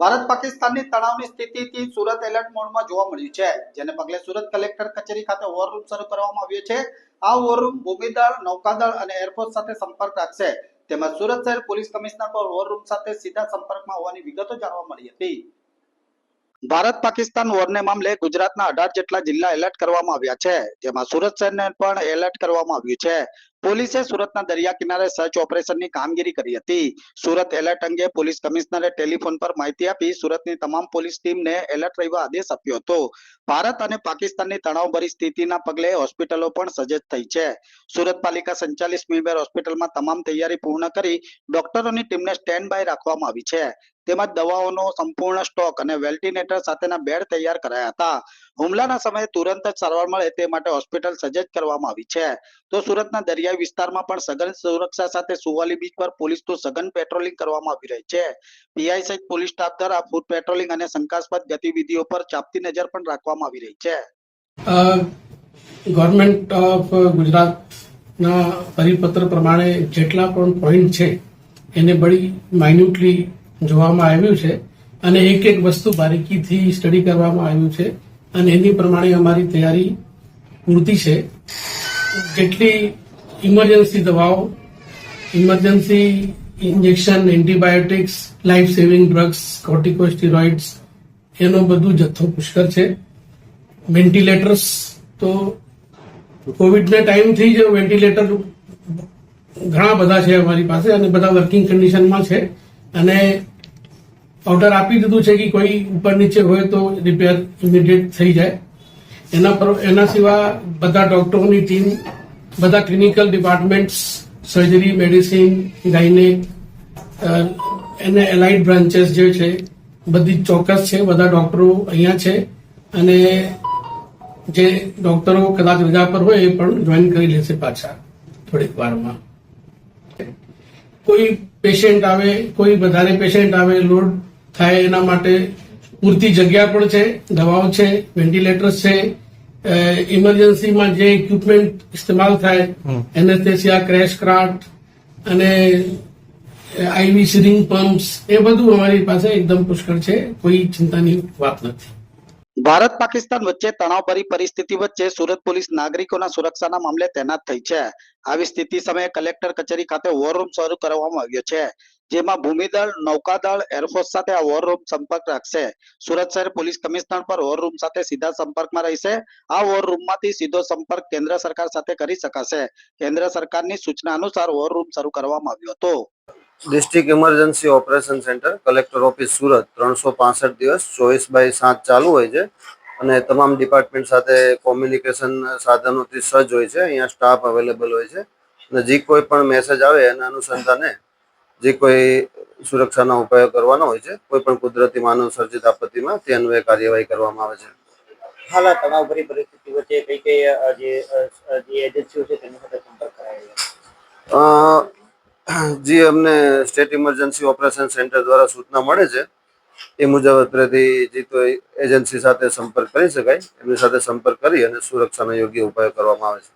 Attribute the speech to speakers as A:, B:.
A: ભારત પાકિસ્તાનની તણાવની સ્થિતિથી સુરત એલર્ટ મોડમાં જોવા મળ્યું છે, જેને પગલે સુરત કલેક્ટર કચેરી ખાતે વોર રૂમ શરૂ કરવામાં આવ્યો છે. આ વોર ભૂમિદળ નૌકાદળ અને એરફોર્સ સાથે સંપર્ક રાખશે. તેમજ સુરત શહેર પોલીસ કમિશનર પર વોર સાથે સીધા સંપર્કમાં હોવાની વિગતો જાણવા મળી હતી. ભારત પાકિસ્તાન વોરને મામલે ગુજરાતના અઢાર જેટલા જિલ્લા એલર્ટ કરવામાં આવ્યા છે, જેમાં સુરત શહેરને પણ એલર્ટ કરવામાં આવ્યું છે. પોલીસે સુરતના દરિયા કિનારે સર્ચ ઓપરેશનની કામગીરી કરી હતી. સુરત એલર્ટ અંગે પોલીસ કમિશનરે ટેલિફોન પર માહિતી આપી સુરતની તમામ પોલીસ ટીમને એલર્ટ રહેવા આદેશ આપ્યો હતો. ભારત અને પાકિસ્તાનની તણાવભરી સ્થિતિના પગલે હોસ્પિટલો પણ સજ્જ થઈ છે. સુરત પાલિકા સંચાલિત સ્મીમેર હોસ્પિટલમાં તમામ તૈયારી પૂર્ણ કરી ડોક્ટરોની ટીમને સ્ટેન્ડ બાય રાખવામાં આવી છે. તેમજ દવાઓનો સંપૂર્ણ સ્ટોક અને વેન્ટિલેટર સાથેના બેડ તૈયાર કરાયા હતા. હુમલાના સમયે તુરંત જ સારવાર મળે તે માટે હોસ્પિટલ સજ્જ કરવામાં આવી છે. તો સુરતના દરિયાઈ વિસ્તારમાં પણ સઘન સુરક્ષા સાથે સુવાલી બીચ પર પોલીસનું સઘન પેટ્રોલિંગ કરવામાં આવી રહી છે. પીઆઈ સહિત પોલીસ સ્ટાફ દ્વારા ફૂડ પેટ્રોલિંગ અને શંકાસ્પદ ગતિવિધિઓ પર ચાપતી નજર પણ રાખવામાં આવી રહી છે.
B: ગવર્મેન્ટ ઓફ ગુજરાતના પરિપત્ર પ્રમાણે જેટલા પણ પોઈન્ટ છે, એને બડી માઇન્યુટલી જોવામાં આવ્યું છે અને એક એક વસ્તુ બારીકીથી સ્ટડી કરવામાં આવ્યું છે અને એની પ્રમાણે અમારી તૈયારી પૂરતી છે. જેટલી ઇમરજન્સી દવાઓ emergency injection antibiotics life saving drugs corticosteroids એનો બધું જથ્થો પુષ્કળ છે. વેન્ટિલેટર્સ તો કોવિડના ટાઈમથી જ વેન્ટિલેટર ઘણા બધા છે અમારી પાસે અને બધા વર્કિંગ કન્ડિશનમાં છે. અને ઓર્ડર આપી દીધું છે કે કોઈ ઉપર નીચે હોય તો રિપેર ઇમિડિયેટ થઈ જાય. એના પર એના સિવાય બધા ડોક્ટરોની ટીમ બધા clinical departments surgery medicine gynaec એને એલાઇડ બ્રાન્ચેસ જે છે, બધી ચોક્કસ છે, બધા ડોક્ટરો અહીંયા છે. અને જે ડોક્ટરો કદાચ રજા પર હોય એ પણ જોઈન કરી લેશે પાછા થોડીક વારમાં. કોઈ પેશન્ટ આવે કોઈ વધારે પેશન્ટ આવે લોડ થાય એના માટે પૂરતી જગ્યા પણ છે દવાઓ છે વેન્ટિલેટર્સ છે ઇમરજન્સીમાં જે ઇક્વિપમેન્ટ ઇસ્તેમાલ થાય એનેસ્થેસિયા ક્રેશ ક્રાફ્ટ અને આઈવી સિરિંગ પમ્પ્સ એ બધું અમારી પાસે એકદમ પુષ્કળ છે કોઈ ચિંતાની વાત નથી.
A: ભારત પાકિસ્તાન વચ્ચે તણાવભરી પરિસ્થિતિ વચ્ચે સુરત પોલીસ નાગરિકોના સુરક્ષાના મામલે તૈનાત થઈ છે. આવી સ્થિતિ સમયે કલેક્ટર કચેરી ખાતે વોર રૂમ શરૂ કરવામાં આવ્યો છે, જેમાં ભૂમિદળ, નૌકાદળ એરફોર્સ સાથે આ વોર રૂમ સંપર્ક રાખશે. સુરત શહેર પોલીસ કમિશનર પર વોર રૂમ સાથે સીધા સંપર્કમાં રહેશે. આ વોર રૂમમાંથી સીધો સંપર્ક કેન્દ્ર સરકાર સાથે કરી શકાશે. કેન્દ્ર સરકારની સૂચના અનુસાર વોર રૂમ શરૂ કરવામાં આવ્યો હતો.
C: District emergency operation centre collector office Surat ત્રણસો પાસઠ દિવસ ચોવીસ બાય સાત ચાલુ હોય છે. અને તમામ ડિપાર્ટમેન્ટ સાથે કોમ્યુનિકેશન સાધનોથી સજ્જ હોય છે. અહીંયા સ્ટાફ અવેલેબલ હોય છે. અને જે કોઈ પણ મેસેજ આવે એના અનુસંધાને જે કોઈ સુરક્ષાના ઉપાયો કરવાના હોય છે કોઈ પણ કુદરતી માનવ સર્જિત આપત્તિમાં તે અન્વયે કાર્યવાહી કરવામાં આવે છે.
D: હાલ તણાવભરી પરિસ્થિતિ વચ્ચે કઈ કઈ જે એજન્સીઓ છે તેની સાથે સંપર્ક કરાયો
C: જે અમને સ્ટેટ ઇમરજન્સી ઓપરેશન સેન્ટર દ્વારા સૂચના મળે છે, એ મુજબ અત્રેથી જે કોઈ એજન્સી સાથે સંપર્ક કરી શકાય. એમની સાથે સંપર્ક કરી અને સુરક્ષાના યોગ્ય ઉપાયો કરવામાં આવે છે.